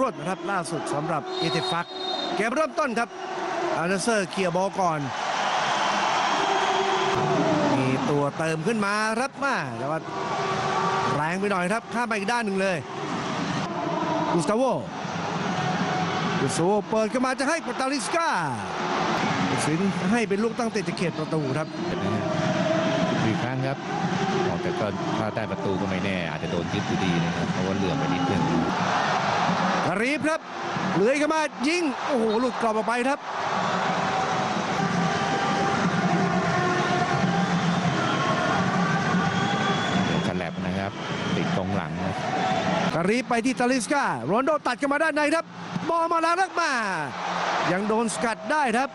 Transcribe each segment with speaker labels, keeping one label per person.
Speaker 1: รวดนะครับล่าสุดสำหรับเอเตฟักเกมเริ่มต้นครับอาร์เซอร์เคียร์บอลก่อน มีตัวเติมขึ้นมารับมาแต่ว่าแรงไปหน่อยครับข้ามไปอีกด้านหนึ่งเลยกุสตาโวกุสตาโวเปิดขึ้นมาจะให้ปตาลิสกาสินให้เป็นลูกตั้งเตะจะเขตประตูครับ
Speaker 2: อีกครั้งครับออกแต่ก็ถ้าได้ประตูก็ไม่แน่ อาจจะโดนยึดอยู่ดีนะครับเพราะว่าเหลื่อมไปนิดนึง
Speaker 1: รีบครับเลื้อยเข้ามายิงโอ้โหหลุดกรอบออกไปครับ
Speaker 2: เดี๋ยวฉลับนะครับ ติดกองหลังนะ
Speaker 1: กรีบไปที่ตาลิสกาโรนลโดตัดกันมาด้านในครับบอลมาแล้วลักมา ยังโดนสกัดได้ครับ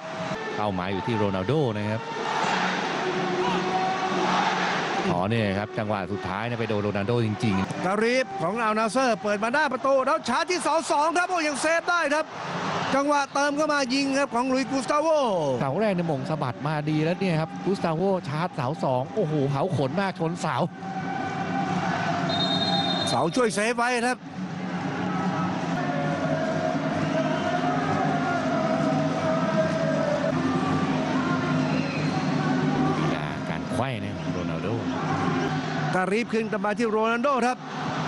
Speaker 2: เป้าหมายอยู่ที่โรนัลโดนะครับ อ๋อเนี่ยครับจังหวะสุดท้ายเนี่ยไปโดนโรนัลโดจริง
Speaker 1: กรีบของอัลนาเซอร์ เปิดมาหน้าประตูแล้วชาร์จที่เสาสองครับโอ้ยังเซฟได้ครับ จังหวะเติมเข้ามายิงครับของลุยกุสตาโว
Speaker 2: ๆเสาแรกในยหมงสะบัดมาดีแล้วเนี่ยครับกุสตาโวชาร์จเสาสองโอ้โหเผาขนมากชนเสา
Speaker 1: เสาช่วยเซฟไว้ครับ
Speaker 2: ไขว้เนี่ยของโรนัลโด
Speaker 1: กรีบขึ้นกลับมาที่โรนัลโดครับ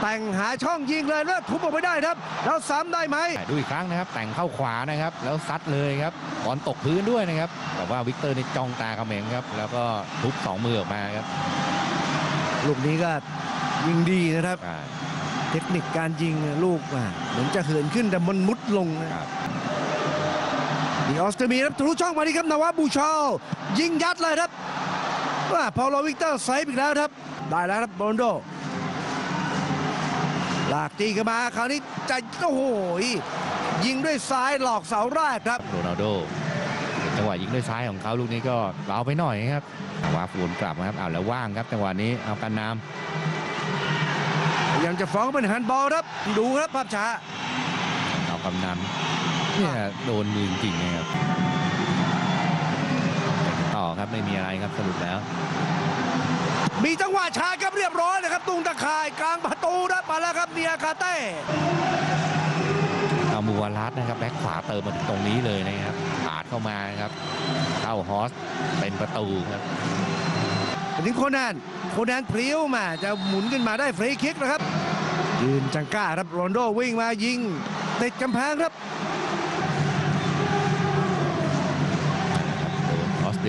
Speaker 1: แต่งหาช่องยิงเลยแล้วทุบออกไปได้ครับ แล้วซ้ำได้ไหม
Speaker 2: ดูอีกครั้งนะครับ แต่งเข้าขวานะครับ แล้วซัดเลยครับบอลตกพื้นด้วยนะครับ แต่ว่าวิกเตอร์นี่จ้องตาเขม็งครับ แล้วก็ทุบสองมือออกมาครับ
Speaker 1: ลูกนี้ก็ยิงดีนะครับ
Speaker 2: อ่า
Speaker 1: เทคนิคการยิงลูกอะเหมือนจะเหินขึ้นแต่มันมุดลงนะครับดีออสเตรเลียครับทะลุช่องมาดีครับนาวาบูชาลยิงยัดเลยครับ ว่าพอลวิกเตอร์เซฟอีกแล้วครับ ได้แล้วครับโรนลโดลากตีกันมาคราวนี้จะโอ้โหยิงด้วยซ้ายหลอกเสาแรกครับ
Speaker 2: โรนัลโดจังหวะยิงด้วยซ้ายของเขาลูกนี้ก็เบาไปหน่อยครับวาฟูนกลับนะครับอ้าวแล้วว่างครับจังหวะนี้เอากันน้
Speaker 1: ยังจะฟ้องเป็นแฮนด์บอลครับ ดูครับภาพช้าำ
Speaker 2: เอาคำนำเนี่ยโดนมือจริงๆนะครับต่อ ครับไม่มีอะไรครับสรุปแล้ว
Speaker 1: มีจังหวะชาครับเรียบร้อยนะครับตุงตะข่ายกลางประตูครับมาแล้วครับเนียคาเต้
Speaker 2: เอามูวารัสนะครับแบ็คขวาเติมมาถึงตรงนี้เลยนะครับปาดเข้ามาครับเข้าฮอสเป็นประตูครับ
Speaker 1: ไปถึงโคแนนโคแนนพลิ้วมาจะหมุนขึ้นมาได้ฟรีคิกนะครับ ยืนจังก้าครับโรนลโดวิ่งมายิงติดกำแพงครับ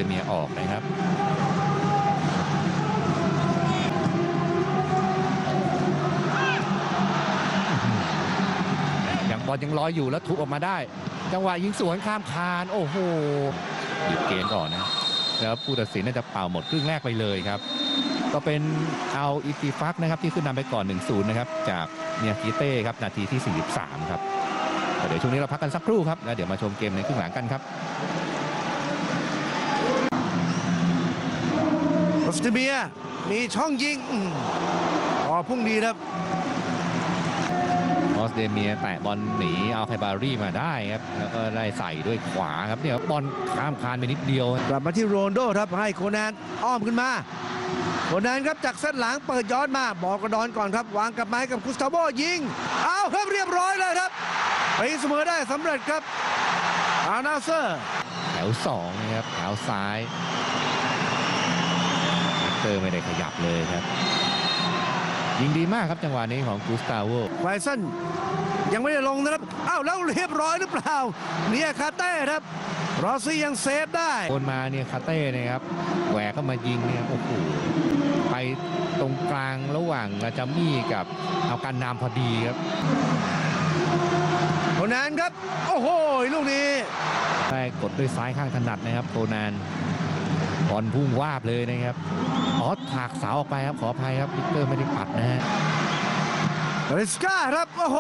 Speaker 2: รเลียออกนะครับยังบอลยังลอยอยู่แล้วทุบออกมาได้ จังหวะยิงสวนข้ามคาน โอ้โหหยุดเกมก่อนนะแล้วผู้ตัดสินน่าจะเป่าหมดครึ่งแรกไปเลยครับ ก็เป็นเอาอิติฟักนะครับที่ขึ้นนำไปก่อน 1-0 นะครับ จากเนียกิเต้ครับนาทีที่ 43 ครับเดี๋ยวช่วงนี้เราพักกันสักครู่ครับแล้วเดี๋ยวมาชมเกมในครึ่งหลังกันครับ
Speaker 1: ออสเตรเลียมีช่องยิงอืมอ๋อพุ่งดีครับ
Speaker 2: ออสเดเมียแตะบอลหนีเอาไพบารี่มาได้ครับ แล้วก็ได้ใส่ด้วยขวาครับเนี่ยบอลข้ามคานไปนิดเดียว
Speaker 1: กลับมาที่โรนลโดครับให้โคแนนอ้อมขึ้นมาโคแนนครับจากเส้นหลังเปิดย้อนมาบอกกระดอนก่อนครับ วางกลับมาให้กับกุสตาโบยิง เอาครับเรียบร้อยเลยครับไปเสมอได้สำเร็จครับอานาเซอร์
Speaker 2: แถวสองนะครับแถวซ้ายวิก เตอร์ไม่ได้ขยับเลยครับ ยิงดีมากครับจังหวะนี้ของกูสตาโว
Speaker 1: ไวซันยังไม่ได้ลงนะครับ อ้าวแล้วเรียบร้อยหรือเปล่า เนี่ยคาเต้ครับ รอซี่ยังเซฟได้
Speaker 2: โอนมาเนี่ยคาเต้เนะครับ แหวกเข้ามายิงเนี่ยโอ้โหไปตรงกลางระหว่างอาจามี่กับเอาการนามพอดีครับ
Speaker 1: โคแนนครับ โอ้โหลูกนี้
Speaker 2: ได้กดด้วยซ้ายข้างถนัดนะครับโคนานบอลพุ่งวาบเลยนะครับ อ๋อถากเสาออกไปครับขออภัยครับวิกเตอร์ไม่ได้ปัดนะฮะ
Speaker 1: ริสกาครับโอ้โห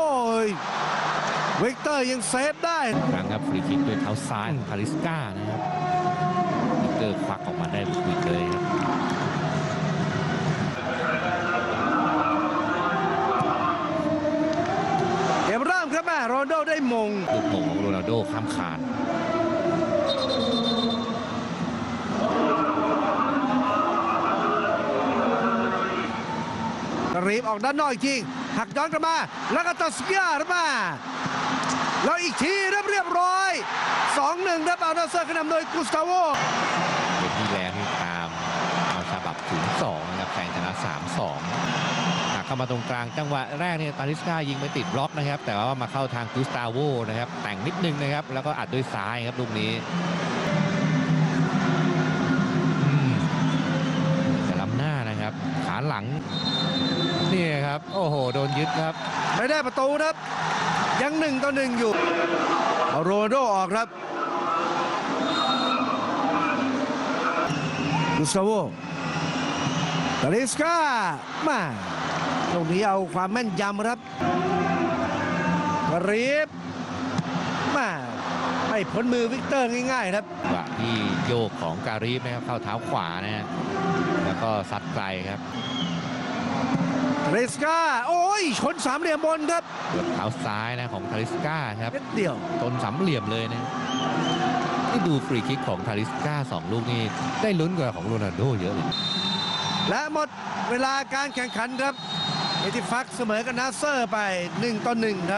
Speaker 1: วิกเตอร์ยังเซฟได้
Speaker 2: ครั้งครับฟรีคิกด้วยเท้าซ้ายของคาริสกานะครับวิกเตอร์ควักออกมาได้บุดเลยครับ
Speaker 1: เกมเริ่มครับแม่โรนลโดได้มง
Speaker 2: ลูกโป่งของโรนัลโดข้ามคาน
Speaker 1: รีบออกด้านนอกอีกทีหักย้อนกลับมา แล้วก็ตัดสกียร์มาแล้วอีกทีครับเรียบร้อย 2-1ครับเอานาเซอร์ขนนำโดยกุสตาโว
Speaker 2: เกที่แล้วนี่ตามเอาฉบับถึง2นะครับแข่งชนะ 3-2หักเข้ามาตรงกลางจังหวะแรกเนี่ยตาลิสกายิงไปติดบล็อกนะครับ แต่ว่ามาเข้าทางกุสตาโวนะครับแต่งนิดนึงนะครับ แล้วก็อัดด้วยซ้ายครับลูกนี้แต่ล้ำหน้านะครับ ขาหลัง ครับ โอ้โห โดนยึดครับ
Speaker 1: ไม่ได้ประตูครับ ยังหนึ่งต่อหนึ่งอยู่เอาโรนัลโดออกครับกุสตาโวตาลิสกามาตรงนี้เอาความแม่นยำครับกรีบมาไม่พ้นมือวิกเตอร์ง่ายๆครับ
Speaker 2: จังหวะที่โยกของการีฟนะครับเข้าเท้าขวานะฮะแล้วก็ซัดไกลครับ
Speaker 1: เรสกาโอ้ยชนสามเหลี่ยมบนครับ
Speaker 2: เกือบเท้าซ้ายนะของทาริสกาครับ
Speaker 1: เม็ดเดียว
Speaker 2: ตนสามเหลี่ยมเลยนะที่ดูฟรีคิกของทาริสกาสองลูกนี่ได้ลุ้นกว่าของโรนัลโดเยอะเลย
Speaker 1: และหมดเวลาการแข่งขันครับเอติฟักเสมอกับนาเซอร์ไป1ต่อ1ครับ